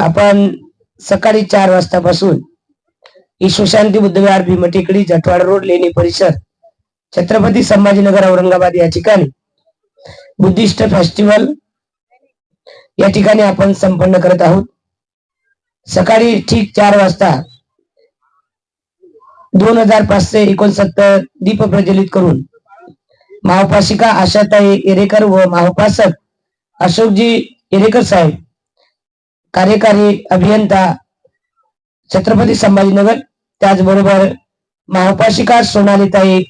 आपण सकाळी चार वाजतापासून ईश्वशांती बुद्धविहार भीमटेकडी जटवाड रोड लेणी परिसर छत्रपती संभाजीनगर औरंगाबाद या ठिकाणी बुद्धिस्ट फेस्टिवल या ठिकाणी आपण संपन्न करत आहोत. सकाळी ठीक चार वाजता दोन हजार पाचशे एकोणसत्तर दीप प्रज्वलित करून महाउपासिका आशाताई एरेकर व महाउपासक अशोकजी एरेकर साहेब कार्यकारी अभियंता छत्रपती संभाजीनगर त्याचबरोबर महापाशिका सोनालीताई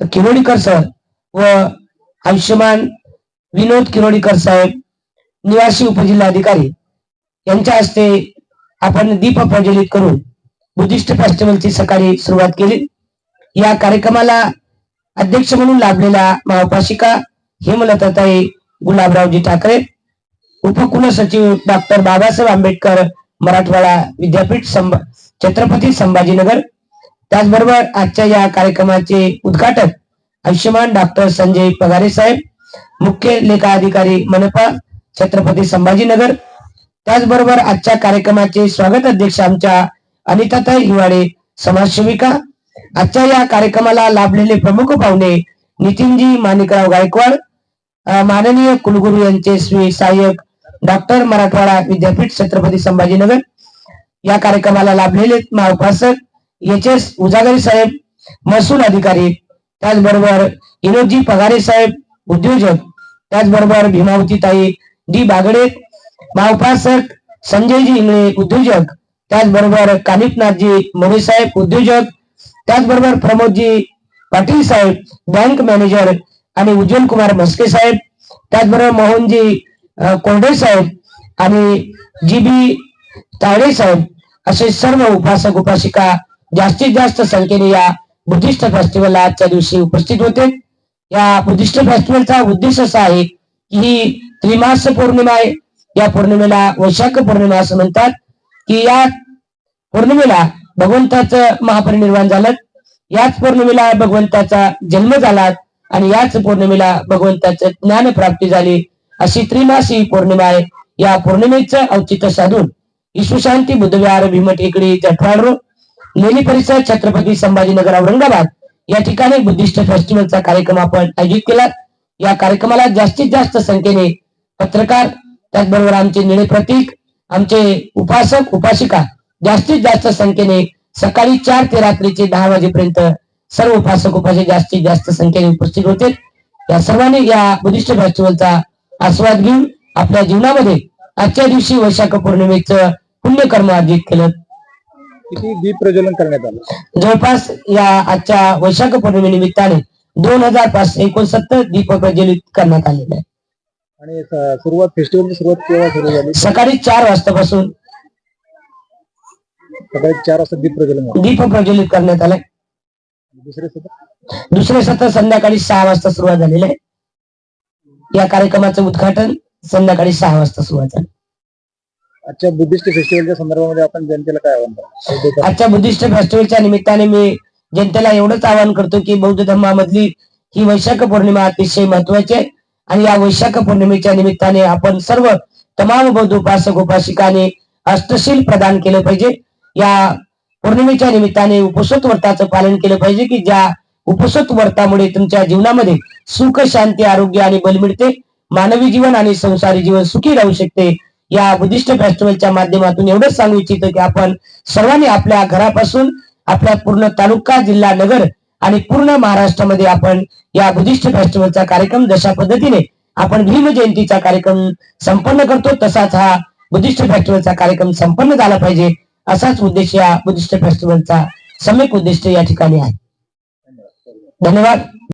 किरोडीकर सर व आयुष्यमान विनोद किरोडीकर साहेब निवासी उपजिल्हाधिकारी यांच्या हस्ते आपण दीप प्रज्वलित करून बुद्धिस्ट फेस्टिवलची सकाळी सुरुवात केली. या कार्यक्रमाला अध्यक्ष म्हणून लाभलेल्या महापाशिका हेमलताताई गुलाबरावजी ठाकरे उपकुलसचिव डॉक्टर बाबासाहेब आंबेडकर मराठवाडा विद्यापीठ संभा छत्रपती संभाजीनगर. त्याचबरोबर आजच्या या कार्यक्रमाचे उद्घाटक आयुष्यमान डॉक्टर संजय पगारे साहेब मुख्य लेखा अधिकारी मनपा छत्रपती संभाजीनगर. त्याचबरोबर आजच्या कार्यक्रमाचे स्वागत अध्यक्ष आमच्या अनिताताई हिवाळे समाजसेविका. आजच्या या कार्यक्रमाला लाभलेले प्रमुख पाहुणे नितीनजी माणिकराव गायकवाड माननीय कुलगुरू यांचे श्री सहाय्यक डॉक्टर मराठवाडा विद्यापीठ छत्रपती संभाजीनगर. या कार्यक्रमाला लाभलेले महाउपासक एच एस उजागरी साहेब महसूल अधिकारी त्याचबरोबर विनोदजी पगारे साहेब उद्योजक त्याचबरोबर भीमावती ताई डी बागडे महाउपासक संजयजी इंगळे उद्योजक त्याचबरोबर कानिपनाथजी मोरे साहेब उद्योजक त्याचबरोबर प्रमोदजी पाटील साहेब बँक मॅनेजर आणि उज्ज्वल कुमार म्हस्के साहेब त्याचबरोबर मोहनजी कोंडे साहेब आणि जी बी तावडे साहेब असे सर्व उपासक उपासिका जास्तीत जास्त संख्येने या बुद्धिस्ट फेस्टिवलला आजच्या दिवशी उपस्थित होते. या बुद्धिस्ट फेस्टिवलचा उद्देश असा आहे की ही त्रिमास पौर्णिमा आहे. या पौर्णिमेला वैशाख पौर्णिमा असं म्हणतात की या पौर्णिमेला भगवंताचं महापरिनिर्वाण झालं. याच पौर्णिमेला भगवंताचा जन्म झाला आणि याच पौर्णिमेला भगवंताचं ज्ञान प्राप्ती झाली. अशी त्रिमासी पौर्णिमा आहे. या पौर्णिमेचं औचित्य साधून विश्वशांती बुद्धविहार भीमटेकडी जठवाड रोड लेणी परिसर छत्रपती संभाजीनगर औरंगाबाद या ठिकाणी बुद्धिस्ट फेस्टिवलचा कार्यक्रम आपण आयोजित केला. या कार्यक्रमाला जास्तीत जास्त संख्येने पत्रकार त्याचबरोबर आमचे निळे प्रतीक आमचे उपासक उपासिका जास्तीत जास्त संख्येने सकाळी चार ते रात्रीचे दहा वाजेपर्यंत सर्व उपासक उपासक जास्तीत जास्त संख्येने उपस्थित होते. या सर्वांनी या बुद्धिस्ट फेस्टिवलचा आस्वाद घेऊन आपल्या जीवनामध्ये आजच्या दिवशी वैशाख पौर्णिमेचं पुण्यकर्म अर्जित केलं. किती दीप प्रज्वलन करण्यात आलं? जवळपास या आजच्या वैशाख पौर्णिमेनिमित्ताने दोन हजार पाचशे एकोणसत्तर दीप प्रज्वलित करण्यात आलेले आहे. आणि सुरुवात फेस्टिवलची सुरुवात केव्हा सुरू झाली? सकाळी चार वाजतापासून सकाळी चार वाजता दीप प्रज्वलन. दीप प्रज्वलित करण्यात आलाय. दुसरे सत्र दुसरे सत्र संध्याकाळी सहा वाजता सुरुवात झालेलं आहे. या कार्यक्रमाचं उद्घाटन संध्याकाळी सहा वाजता सुरुवात झालं आजच्या बुद्धिस्ट फेस्टिवलच्या संदर्भामध्ये आपण जनतेला काय आव्हान कराल? आजच्या बुद्धिस्ट फेस्टिवलच्या निमित्ताने मी जनतेला एवढंच आवाहन करतो की बौद्ध धर्मामधली ही वैशाख पौर्णिमा अतिशय महत्वाची आहे. आणि या वैशाख पौर्णिमेच्या निमित्ताने आपण सर्व तमाम बौद्ध उपासक उपासिकाने अष्टशील प्रदान केलं पाहिजे. या पौर्णिमेच्या निमित्ताने उपसत व्रताचं पालन केलं पाहिजे की ज्या उपसत व्रतामुळे तुमच्या जीवनामध्ये सुख शांती आरोग्य आणि बल मिळते. मानवी जीवन आणि संसारी जीवन सुखी राहू शकते. या बुद्धिस्ट फेस्टिवलच्या माध्यमातून एवढंच सांगू इच्छितो की आपण सर्वांनी आपल्या घरापासून आपल्या पूर्ण तालुका जिल्हा नगर आणि पूर्ण महाराष्ट्रामध्ये आपण या बुद्धिस्ट फेस्टिवलचा कार्यक्रम जशा पद्धतीने आपण भीम जयंतीचा कार्यक्रम संपन्न करतो तसाच हा बुद्धिस्ट फेस्टिवलचा कार्यक्रम संपन्न झाला पाहिजे. असाच उद्देश या बुद्धिस्ट फेस्टिवलचा सम्यक उद्दिष्ट या ठिकाणी आहे. धन्यवाद